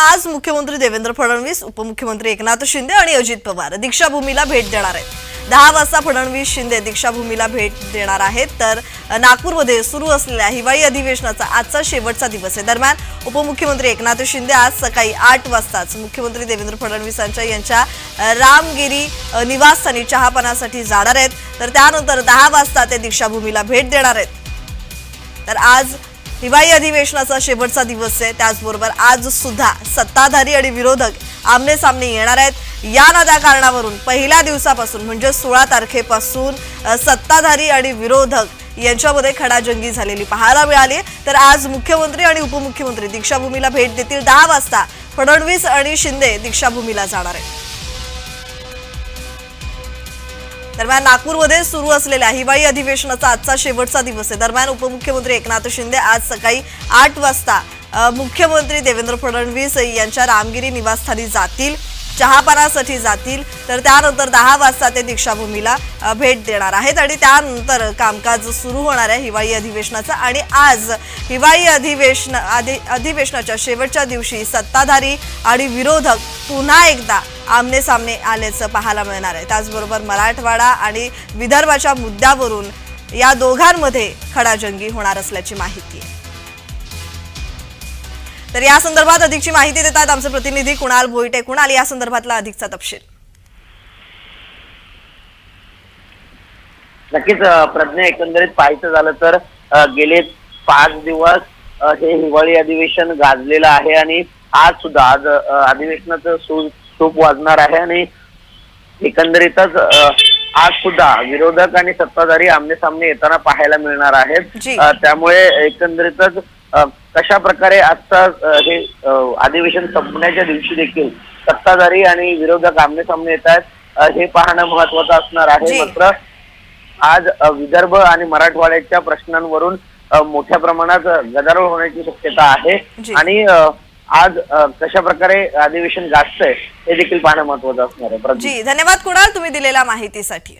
आज मुख्यमंत्री देवेंद्र फडणवीस उपमुख्यमंत्री एकनाथ शिंदे आणि अजित पवार दीक्षाभूमीला भेट देणार आहेत. दहा वाजता फडणवीस शिंदे दीक्षाभूमीला भेट देणार आहेत. तर नागपूरमध्ये सुरू असलेल्या हिवाळी अधिवेशनाचा आजचा शेवटचा दिवस आहे. दरम्यान उपमुख्यमंत्री एकनाथ शिंदे आज सकाळी आठ वाजताच मुख्यमंत्री देवेंद्र फडणवीसांच्या यांच्या रामगिरी निवासस्थानी चहापानासाठी जाणार आहेत. तर त्यानंतर दहा वाजता ते दीक्षाभूमीला भेट देणार आहेत. तर आज हिवाळी अधिवेशनाचा शेवटचा दिवस आहे. त्याचबरोबर आज सुद्धा सत्ताधारी आणि विरोधक आमने सामने येणार आहेत. या ना कारणावरून पहिल्या दिवसापासून म्हणजे सोळा तारखेपासून सत्ताधारी आणि विरोधक यांच्यामध्ये खडाजंगी झालेली पाहायला मिळाली तर आज मुख्यमंत्री आणि उपमुख्यमंत्री दीक्षाभूमीला भेट देतील. दहा वाजता फडणवीस आणि शिंदे दीक्षाभूमीला जाणार आहेत. दरम्यान नागपूरमध्ये सुरू असलेल्या हिवाळी अधिवेशनाचा आजचा शेवटचा दिवस आहे. दरम्यान उपमुख्यमंत्री एकनाथ शिंदे आज सकाळी आठ वाजता मुख्यमंत्री देवेंद्र फडणवीस यांच्या रामगिरी निवासस्थानी जातील. चहापानासाठी जातील तर त्यानंतर दहा वाजता ते दीक्षाभूमीला भेट देणार आहेत आणि त्यानंतर कामकाज सुरू होणार आहे हिवाळी अधिवेशनाचं आणि आज हिवाळी अधिवेशन अधि अधिवेशनाच्या शेवटच्या दिवशी सत्ताधारी आणि विरोधक पुन्हा एकदा आमने सामने आल्याचं पाहायला मिळणार आहे. त्याचबरोबर मराठवाडा आणि विदर्भाच्या मुद्द्यावरून या दोघांमध्ये खडाजंगी होणार असल्याची माहिती आहे. तर या संदर्भात अधिकची माहिती देतात आमचे प्रतिनिधी कुणाल भोईटे. कुणाल या संदर्भातला अधिकचा तपशील. नक्कीच प्रज्ञा एकंदरीत पाहायचं झालं तर गेले पाच दिवस हे हिवाळी अधिवेशन गाजलेलं आहे आणि आज सुद्धा आज अधिवेशनाचं सूप वाजणार आहे आणि एकंदरीतच आज सुद्धा विरोधक आणि सत्ताधारी आमने सामने येताना पाहायला मिळणार आहेत. त्यामुळे एकंदरीतच कशा प्रकारे आजचा हे अधिवेशन संपण्याच्या दिवशी देखील सत्ताधारी आणि विरोधक आमने सामने येत आहेत हे पाहणं महत्वाचं असणार आहे. मात्र आज विदर्भ आणि मराठवाड्याच्या प्रश्नांवरून मोठ्या प्रमाणात गदारोळ होण्याची शक्यता आहे. आणि आज कशा प्रकारे अधिवेशन गाजतंय हे देखील पाहणं महत्वाचं असणार आहे. जी धन्यवाद कुणाल तुम्ही दिलेल्या माहितीसाठी